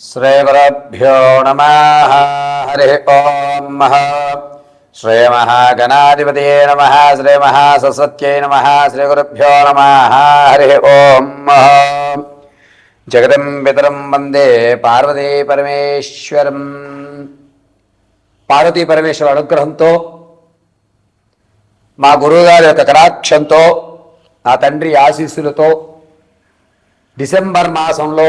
శ్రీగురుభ్యో నమ హరి ఓం మహ శ్రీమహాగణాధిపతయే నమ శ్రీమహాసరస్వత్యై నమ శ్రీగురుభ్యో నమ హరి ఓం మహ జగదం పితరం వందే పార్వతీ పరమేశ్వరం. పార్వతీ పరమేశ్వర అనుగ్రహంతో మా గురువుగారి యొక్క కటాక్షంతో నా తండ్రి ఆశీస్సులతో డిసెంబర్ మాసంలో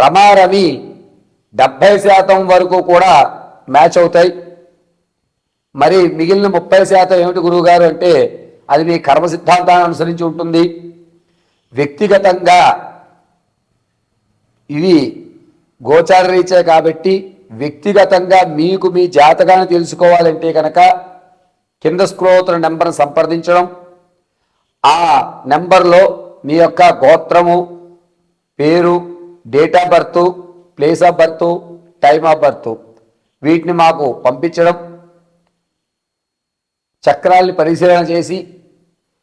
రమారమి డెబ్భై శాతం వరకు కూడా మ్యాచ్ అవుతాయి. మరి మిగిలిన ముప్పై శాతం ఏమిటి గురువుగారు అంటే అది మీ కర్మ సిద్ధాంతాన్ని అనుసరించి ఉంటుంది. వ్యక్తిగతంగా ఇవి గోచార రీచే కాబట్టి వ్యక్తిగతంగా మీకు మీ జాతకాన్ని తెలుసుకోవాలంటే కనుక కింద స్క్రోతుల నెంబర్ను సంప్రదించడం ఆ నెంబర్లో మీ యొక్క గోత్రము పేరు date of birth place of birth time of birth వీటిని మాకు పంపించడం చక్రాల్ని పరిశీలన చేసి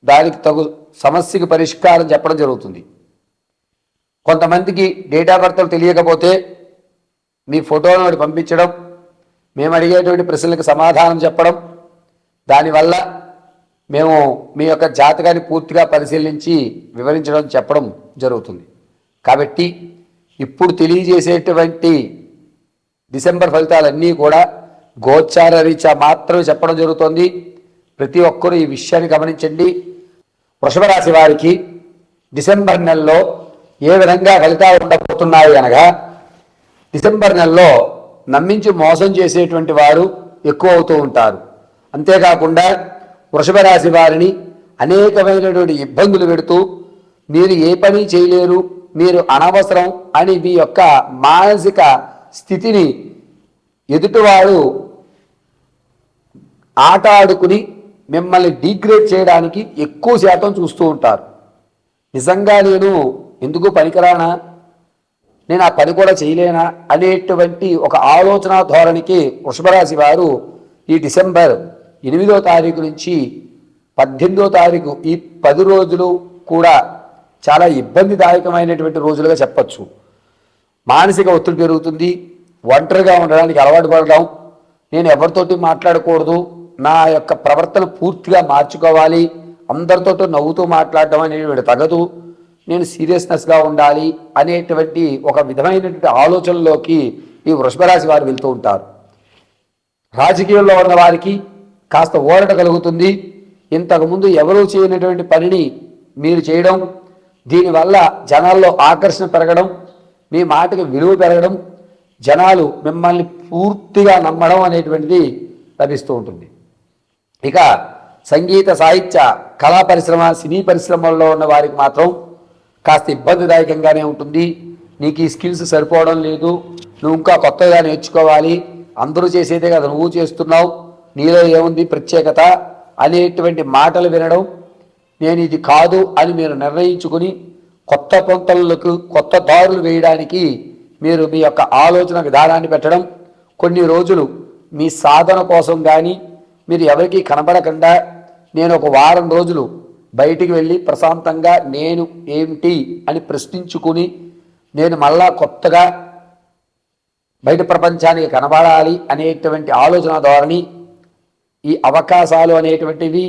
దానికి తగు సమస్యకి పరిష్కారం చెప్పడం జరుగుతుంది. కొంతమందికి డేట్ ఆఫ్ బర్త్లు తెలియకపోతే మీ ఫోటోను ఒకటి పంపించడం మేము అడిగేటువంటి ప్రశ్నలకు సమాధానం చెప్పడం దానివల్ల మేము మీ యొక్క జాతకాన్ని పూర్తిగా పరిశీలించి వివరించడం చెప్పడం జరుగుతుంది. కాబట్టి ఇప్పుడు తెలియజేసేటువంటి డిసెంబర్ ఫలితాలన్నీ కూడా గోచార రీత్యా మాత్రమే చెప్పడం జరుగుతుంది. ప్రతి ఒక్కరూ ఈ విషయాన్ని గమనించండి. వృషభ రాశి వారికి డిసెంబర్ నెలలో ఏ విధంగా ఫలితాలు ఉండబోతున్నాయి అనగా డిసెంబర్ నెలలో నమ్మించి మోసం చేసేటువంటి వారు ఎక్కువ అవుతూ ఉంటారు. అంతేకాకుండా వృషభ రాశి వారిని అనేకమైనటువంటి ఇబ్బందులు పెడుతూ మీరు ఏ పని చేయలేరు మీరు అనవసరం అని మీ యొక్క మానసిక స్థితిని ఎదుటివాడు ఆట ఆడుకుని మిమ్మల్ని డీగ్రేడ్ చేయడానికి ఎక్కువ శాతం చూస్తూ ఉంటారు. నిజంగా నేను ఎందుకు పనికిరానా? నేను ఆ పని కూడా చేయలేనా? అనేటువంటి ఒక ఆలోచన ధోరణికి వృషభరాశి వారు ఈ డిసెంబర్ ఎనిమిదో తారీఖు నుంచి పద్దెనిమిదో తారీఖు ఈ పది రోజులు కూడా చాలా ఇబ్బందిదాయకమైనటువంటి రోజులుగా చెప్పచ్చు. మానసిక ఒత్తిడి పెరుగుతుంది. ఒంటరిగా ఉండడానికి అలవాటు పడడం. నేను ఎవరితోటి మాట్లాడకూడదు. నా యొక్క ప్రవర్తన పూర్తిగా మార్చుకోవాలి. అందరితోటి నవ్వుతూ మాట్లాడడం అనేటువంటి తగదు. నేను సీరియస్నెస్గా ఉండాలి అనేటువంటి ఒక విధమైనటువంటి ఆలోచనలోకి ఈ వృషభరాశి వారు వెళ్తూ ఉంటారు. రాజకీయంలో ఉన్న వారికి కాస్త ఓరట కలుగుతుంది. ఇంతకుముందు ఎవరూ చేయనటువంటి పనిని మీరు చేయడం దీనివల్ల జనాల్లో ఆకర్షణ పెరగడం మీ మాటకి విలువ పెరగడం జనాలు మిమ్మల్ని పూర్తిగా నమ్మడం అనేటువంటిది లభిస్తూ ఉంటుంది. ఇక సంగీత సాహిత్య కళా పరిశ్రమ సినీ పరిశ్రమల్లో ఉన్న వారికి మాత్రం కాస్త ఇబ్బందిదాయకంగానే ఉంటుంది. నీకు ఈ స్కిల్స్ సరిపోవడం లేదు నువ్వు ఇంకా కొత్తగా నేర్చుకోవాలి అందరూ చేసేదే కదా నువ్వు చేస్తున్నావు నీలో ఏముంది ప్రత్యేకత అనేటువంటి మాటలు వినడం నేను ఇది కాదు అని మీరు నిర్ణయించుకుని కొత్త పొంతలకు కొత్త దారులు వేయడానికి మీరు మీ యొక్క ఆలోచన విధానాన్ని పెట్టడం కొన్ని రోజులు మీ సాధన కోసం కానీ మీరు ఎవరికీ కనబడకుండా నేను ఒక వారం రోజులు బయటికి వెళ్ళి ప్రశాంతంగా నేను ఏమిటి అని ప్రశ్నించుకుని నేను మళ్ళా కొత్తగా బయట ప్రపంచానికి కనబడాలి అనేటువంటి ఆలోచన ధోరణి ఈ అవకాశాలు అనేటువంటివి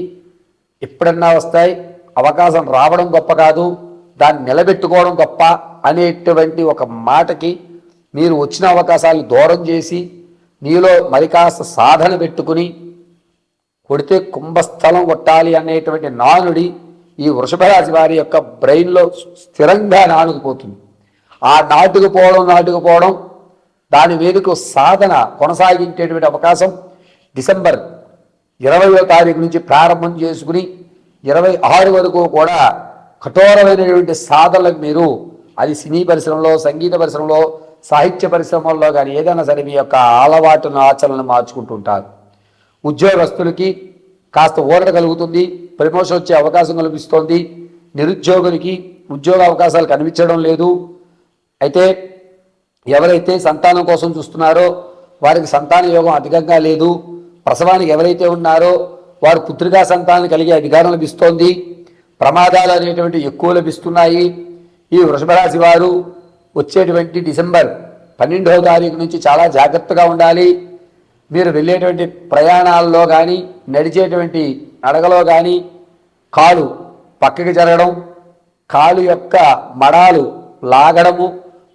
ఎప్పుడన్నా వస్తాయి అవకాశం రావడం గొప్ప కాదు దాన్ని నిలబెట్టుకోవడం గొప్ప అనేటువంటి ఒక మాటకి మీరు వచ్చిన అవకాశాలు దూరం చేసి నీలో మరి కాస్త సాధన పెట్టుకుని కొడితే కుంభస్థలం కొట్టాలి అనేటువంటి నానుడి ఈ వృషభరాశి వారి యొక్క బ్రెయిన్లో స్థిరంగా నానుకుపోతుంది. ఆ నాటుకుపోవడం నాటుకుపోవడం దాని మీదకు సాధన కొనసాగించేటువంటి అవకాశం డిసెంబర్ ఇరవయో తారీఖు నుంచి ప్రారంభం చేసుకుని ఇరవై ఆరు వరకు కూడా కఠోరమైనటువంటి సాధనలకు మీరు అది సినీ పరిశ్రమలో సంగీత పరిశ్రమలో సాహిత్య పరిశ్రమల్లో కానీ ఏదైనా సరే మీ యొక్క అలవాటును ఆచరణను మార్చుకుంటుంటారు ఉద్యోగస్తులకి కాస్త ఊరట కలుగుతుంది ప్రమోషన్ వచ్చే అవకాశం కల్పిస్తోంది నిరుద్యోగులకి ఉద్యోగ అవకాశాలు కనిపించడం లేదు. అయితే ఎవరైతే సంతానం కోసం చూస్తున్నారో వారికి సంతాన యోగం అధికంగా లేదు. ప్రసవానికి ఎవరైతే ఉన్నారో వారు పుత్రికా సంతానం కలిగే అధికారం లభిస్తోంది. ప్రమాదాలు అనేటువంటి ఎక్కువ లభిస్తున్నాయి. ఈ వృషభరాశి వారు వచ్చేటువంటి డిసెంబర్ పన్నెండవ తారీఖు నుంచి చాలా జాగ్రత్తగా ఉండాలి. మీరు వెళ్ళేటువంటి ప్రయాణాల్లో కానీ నడిచేటువంటి నడకలో కానీ కాలు పక్కకి జరగడం కాలు యొక్క మడాలు లాగడము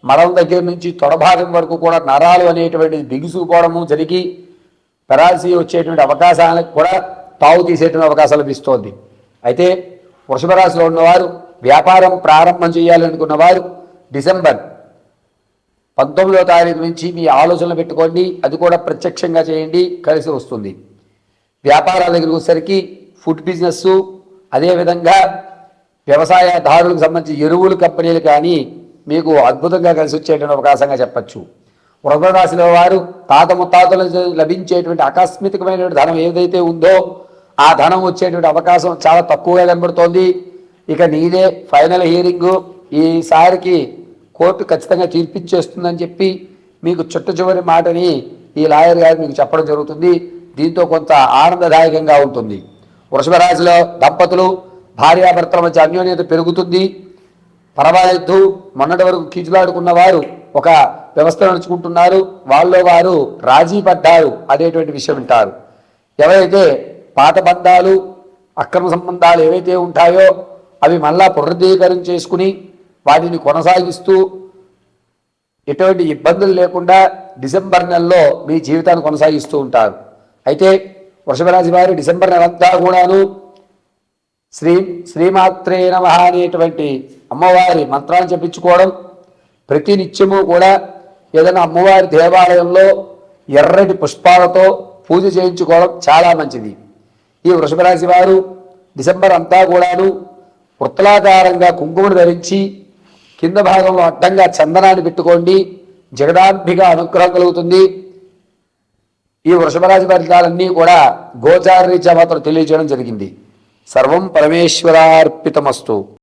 మడం దగ్గర నుంచి తొడభాగం వరకు కూడా నరాలు అనేటువంటిది బిగుసుకుపోవడము జరిగి పెరాలసీ వచ్చేటువంటి అవకాశాలకు కూడా తావు తీసేటువంటి అవకాశం లభిస్తోంది. అయితే వృషభ రాశిలో ఉన్నవారు వ్యాపారం ప్రారంభం చేయాలనుకున్న వారు డిసెంబర్ పంతొమ్మిదో తారీఖు నుంచి మీ ఆలోచనలు పెట్టుకోండి అది కూడా ప్రత్యక్షంగా చేయండి కలిసి వస్తుంది. వ్యాపారాల దగ్గరికి వచ్చేసరికి ఫుడ్ బిజినెస్ అదేవిధంగా వ్యవసాయదారులకు సంబంధించి ఎరువులు కంపెనీలు కానీ మీకు అద్భుతంగా కలిసి వచ్చేటువంటి అవకాశంగా చెప్పచ్చు. వృగరాశిలో వారు తాత ముత్తాతలు లభించేటువంటి ఆకస్మికమైనటువంటి ధనం ఏదైతే ఉందో ఆ ధనం వచ్చేటువంటి అవకాశం చాలా తక్కువగా కనబడుతోంది. ఇక నీదే ఫైనల్ హియరింగ్. ఈసారికి కోర్టు ఖచ్చితంగా తీర్పిచ్చేస్తుందని చెప్పి మీకు చుట్టు చివరి మాటని ఈ లాయర్ గారు మీకు చెప్పడం జరుగుతుంది. దీంతో కొంత ఆనందదాయకంగా ఉంటుంది. వృషభ రాశిలో దంపతులు భార్యాభర్తల మధ్య అన్యోన్యత పెరుగుతుంది. పర్వాలేదు మొన్నటి వరకు కీచులాడుకున్న వారు ఒక వ్యవస్థ నడుచుకుంటున్నారు వాళ్ళలో వారు రాజీ పడ్డారు అనేటువంటి విషయం వింటారు. ఎవరైతే పాత బంధాలు అక్రమ సంబంధాలు ఏవైతే ఉంటాయో అవి మళ్ళా పునరుద్ధీకరణ చేసుకుని వాటిని కొనసాగిస్తూ ఎటువంటి ఇబ్బందులు లేకుండా డిసెంబర్ నెలలో మీ జీవితాన్ని కొనసాగిస్తూ ఉంటారు. అయితే వృషభరాశి వారు డిసెంబర్ నెలంతా కూడాను శ్రీ శ్రీమాత్రే నమ అనేటువంటి అమ్మవారి మంత్రాన్ని చెప్పించుకోవడం ప్రతి నిత్యము కూడా ఏదైనా అమ్మవారి దేవాలయంలో ఎర్రటి పుష్పాలతో పూజ చేయించుకోవడం చాలా మంచిది. ఈ వృషభరాశి వారు డిసెంబర్ అంతా కూడాను వృత్తలాకారంగా కుంకుమను ధరించి కింద భాగంలో అడ్డంగా చందనాన్ని పెట్టుకోండి. జగదాంబిక అనుగ్రహం కలుగుతుంది. ఈ వృషభరాశి ఫలితాలన్నీ కూడా గోచారరీత్యా మాత్రం తెలియజేయడం జరిగింది. సర్వం పరమేశ్వరార్పితమస్తు.